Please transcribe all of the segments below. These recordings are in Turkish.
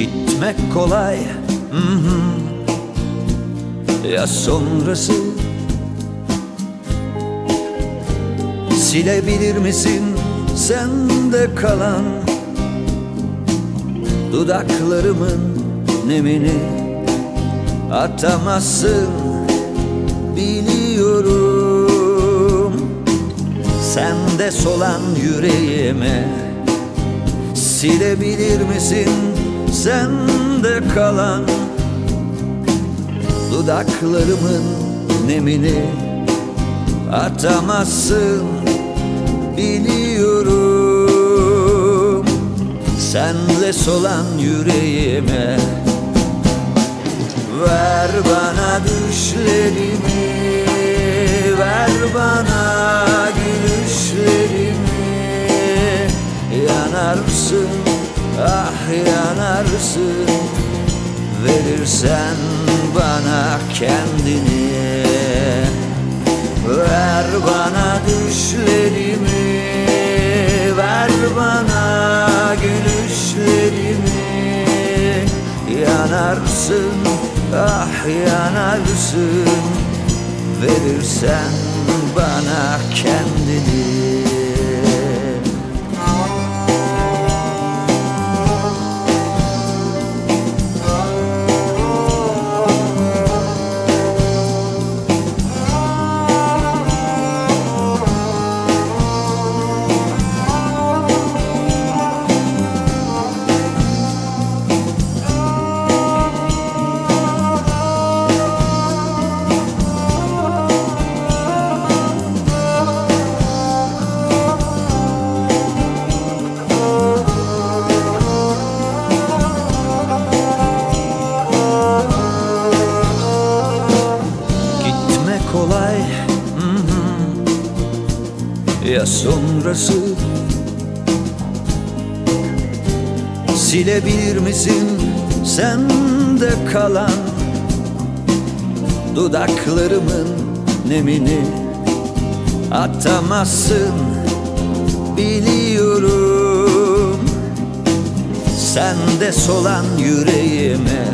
Gitmek kolay. Mhm. Ya sonrası? Silebilir misin sende kalan Dudaklarımın nemini? Atamazsın biliyorum. Sende solan yüreğime Silebilir misin sende kalan Dudaklarımın nemini Atamazsın biliyorum. Senle solan yüreğime Ver bana düşlerimi ah yanarsın. Verirsen bana kendini. Ver bana düşlerimi. Ver bana gülüşlerimi. Yanarsın ah yanarsın. Verirsen bana kendini Ya sonrası. Silebilir misin sende kalan Dudaklarımın nemini? Atamazsın biliyorum. Sende solan yüreğime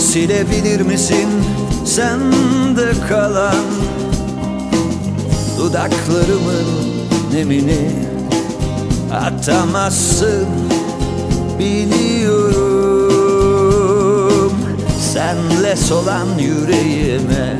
Silebilir misin sende kalan Dudaklarımın nemini Atamazsın biliyorum. Senle solan yüreğime